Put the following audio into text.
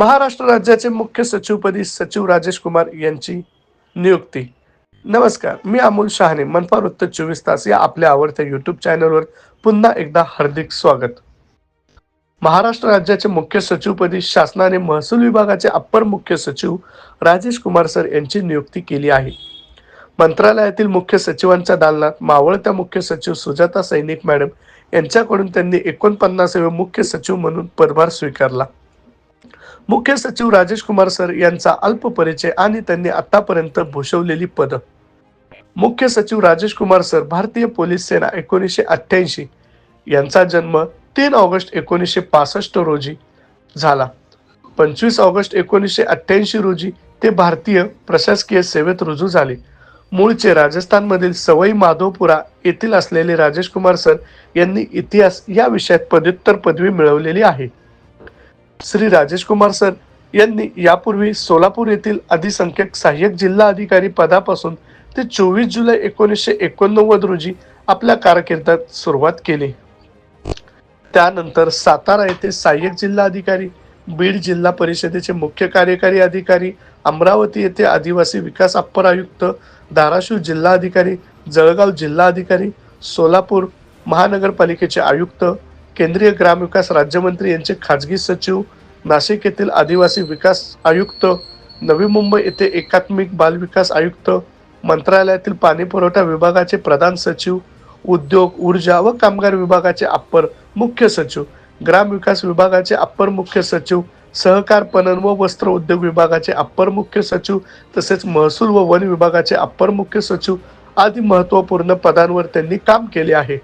महाराष्ट्र राज्याचे मुख्य सचिवपदी सचिव राजेश कुमार यांची नियुक्ती. नमस्कार मी अमोल शहाणे मनपा वृत्त चोवीस तास या आपल्या आवडत्या युट्यूब चॅनलवर पुन्हा एकदा हार्दिक स्वागत. महाराष्ट्र राज्याचे मुख्य सचिवपदी शासनाने महसूल विभागाचे अप्पर मुख्य सचिव राजेश कुमार सर यांची नियुक्ती केली आहे. मंत्रालयातील मुख्य सचिवांच्या दालनात मावळत्या मुख्य सचिव सुजाता सैनिक मॅडम यांच्याकडून त्यांनी एकोणपन्नासावे मुख्य सचिव म्हणून पदभार स्वीकारला. मुख्य सचिव राजेश कुमार सर यांचा अल्प परिचय आणि त्यांनी आतापर्यंत भूषवलेली पद. मुख्य सचिव राजेश कुमार सर भारतीय पोलीस सेना एकोणीसशे अठ्ठ्याऐंशी. यांचा जन्म तीन ऑगस्ट एकोणीसशे पासष्ट रोजी झाला. पंचवीस ऑगस्ट एकोणीसशे अठ्ठ्याऐंशी रोजी ते भारतीय प्रशासकीय सेवेत रुजू झाले. मूळचे राजस्थानमधील सवई माधोपुरा येथील असलेले राजेश कुमार सर यांनी इतिहास या विषयात पदव्युत्तर पदवी मिळवलेली आहे. श्री राजेश कुमार सर यांनी यापूर्वी सोलापूर येथील अधिसंख्यक सहाय्यक जिल्हा अधिकारी पदापासून ते चोवीस जुलै एकोणीसशे एकोणनव्वद रोजी आपल्या कारकिर्दीत सुरुवात केली. त्यानंतर सातारा येथे सहाय्यक जिल्हा अधिकारी बीड जिल्हा परिषदेचे मुख्य कार्यकारी अधिकारी अमरावती येथे आदिवासी विकास अप्पर आयुक्त धाराशिव जिल्हा अधिकारी जळगाव जिल्हा अधिकारी सोलापूर महानगरपालिकेचे आयुक्त केंद्रीय ग्रामविकास राज्यमंत्री यांचे खाजगी सचिव नाशिक येथील आदिवासी विकास आयुक्त नवी मुंबई येथे एकात्मिक बालविकास आयुक्त मंत्रालयातील पाणी पुरवठा विभागाचे प्रधान सचिव उद्योग ऊर्जा व कामगार विभागाचे अप्पर मुख्य सचिव ग्रामविकास विभागाचे अप्पर मुख्य सचिव सहकार पणन व वस्त्र उद्योग विभागाचे अप्पर मुख्य सचिव तसेच महसूल व वन विभागाचे अप्पर मुख्य सचिव आदी महत्त्वपूर्ण पदांवर त्यांनी काम केले आहे.